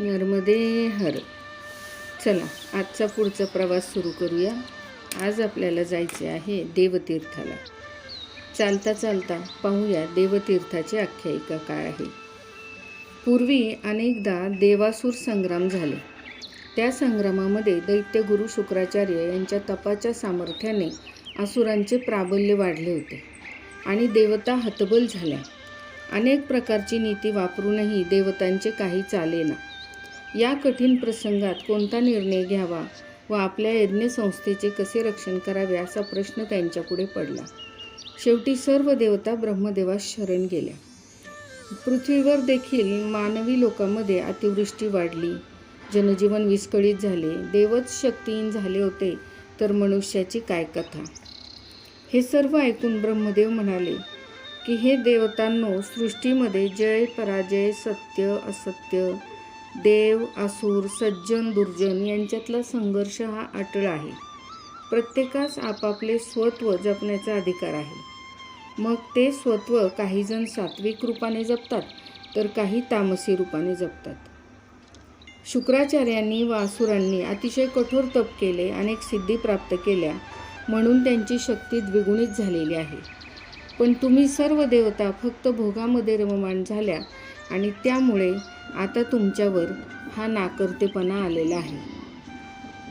नर्मदे हर. चला आजचा पुढचा प्रवास सुरू करूया. आज आपल्याला जायचे आहे देवतीर्थाला. चालता चालता पाहूया देवतीर्थाची आख्यायिका काय आहे. पूर्वी अनेकदा देवासूर संग्राम झाले. त्या संग्रामामध्ये दैत्यगुरु शुक्राचार्य यांच्या तपाच्या सामर्थ्याने असुरांचे प्राबल्य वाढले होते आणि देवता हतबल झाल्या. अनेक प्रकारची नीती वापरूनही देवतांचे काही चालेना या कठीण प्रसंगात कोणता निर्णय घ्यावा व आपल्या यज्ञसंस्थेचे कसे रक्षण करावे असा प्रश्न त्यांच्यापुढे पडला. शेवटी सर्व देवता ब्रह्मदेवास शरण गेल्या. पृथ्वीवर देखील मानवी लोकांमध्ये अतिवृष्टी वाढली. जनजीवन विस्कळीत झाले. देवच शक्तीहीन झाले होते तर मनुष्याची काय कथा? हे सर्व ऐकून ब्रह्मदेव म्हणाले की हे देवतांनो सृष्टीमध्ये जय पराजय सत्य असत्य देव असुर सज्जन दुर्जन यांच्यातला संघर्ष हा अटळ आहे. प्रत्येकास आपापले स्वत्व जपण्याचा अधिकार आहे. मग ते स्वत्व काहीजण सात्विक रूपाने जपतात तर काही तामसी रूपाने जपतात. शुक्राचार्यांनी व असुरांनी अतिशय कठोर तप केले अनेक सिद्धी प्राप्त केल्या म्हणून त्यांची शक्ती द्विगुणित झालेली आहे. पण तुम्ही सर्व देवता फक्त भोगामध्ये रममाण झाल्या आणि त्यामुळे आता तुमच्यावर हा नाकर्तेपणा आलेला आहे.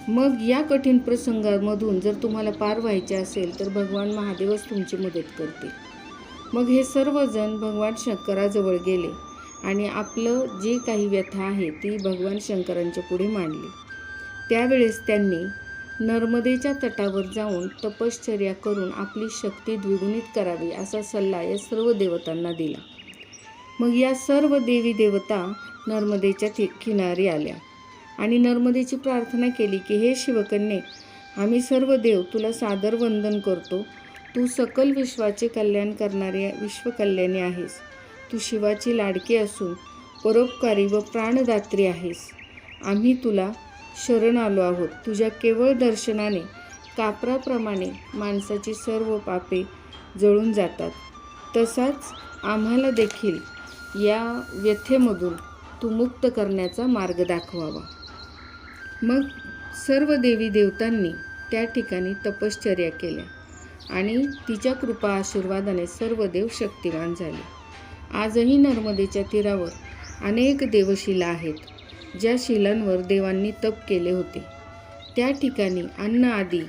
मग या कठीण प्रसंगामधून जर तुम्हाला पार व्हायचे असेल तर भगवान महादेवच तुमची मदत करते मग हे सर्वजण भगवान शंकराजवळ गेले आणि आपलं जे काही व्यथा आहे ती भगवान शंकरांच्या पुढे मांडली. त्यावेळेस त्यांनी नर्मदेच्या तटावर जाऊन तपश्चर्या करून आपली शक्ती द्विगुणित करावी असा सल्ला या सर्व देवतांना दिला. मग या सर्व देवी देवता नर्मदेच्या ति किनारी आल्या. आणि नर्मदेची प्रार्थना केली की हे शिवकन्ये आम्ही सर्व देव तुला सादर वंदन करतो. तू सकल विश्वाचे कल्याण करणारे विश्वकल्याणी आहेस. तू शिवाची लाडकी असून परोपकारी व प्राणदात्री आहेस. आम्ही तुला शरण आलो आहोत. तुझ्या केवळ दर्शनाने कापराप्रमाणे माणसाची सर्व पापे जळून जातात. तसाच आम्हाला देखील या व्यथेमधून तू मुक्त करण्याचा मार्ग दाखवावा. मग सर्व देवी देवतांनी त्या ठिकाणी तपश्चर्या केल्या आणि तिच्या कृपा आशीर्वादाने सर्व देव शक्तिवान झाले. आजही नर्मदेच्या तीरावर अनेक देवशिला आहेत ज्या शिलांवर देवांनी तप केले होते. त्या ठिकाणी अन्न आदी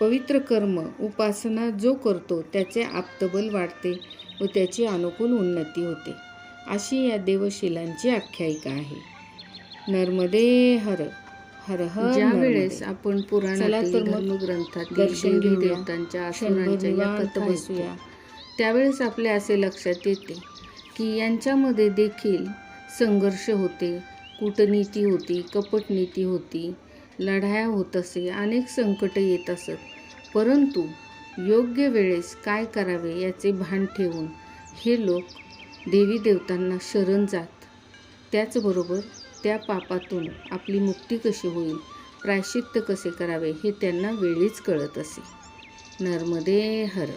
पवित्र कर्म उपासना जो करतो त्याचे आप्तबल वाढते व त्याची अनुकूल उन्नती होते. अशी या देवशिलांची आख्यायिका आहे नर्मदे हर हर हर ज्या वेळेस आपण पुराणातील धर्मग्रंथात दर्शन. देवतांच्या असुरांच्या या कथा. बसूया त्यावेळेस आपल्या असे लक्षात येते की यांच्यामध्ये देखील संघर्ष होते कूटनीती होती कपटनीती होती लढाया होत असे अनेक संकट येत असत परंतु योग्य वेळेस काय करावे याचे भान ठेवून हे लोक देवी देवतांना शरण जात. त्याचबरोबर त्या पापातून आपली मुक्ती कशी होईल प्रायश्चित्त कसे करावे हे त्यांना वेळीच कळत असे. नर्मदे हर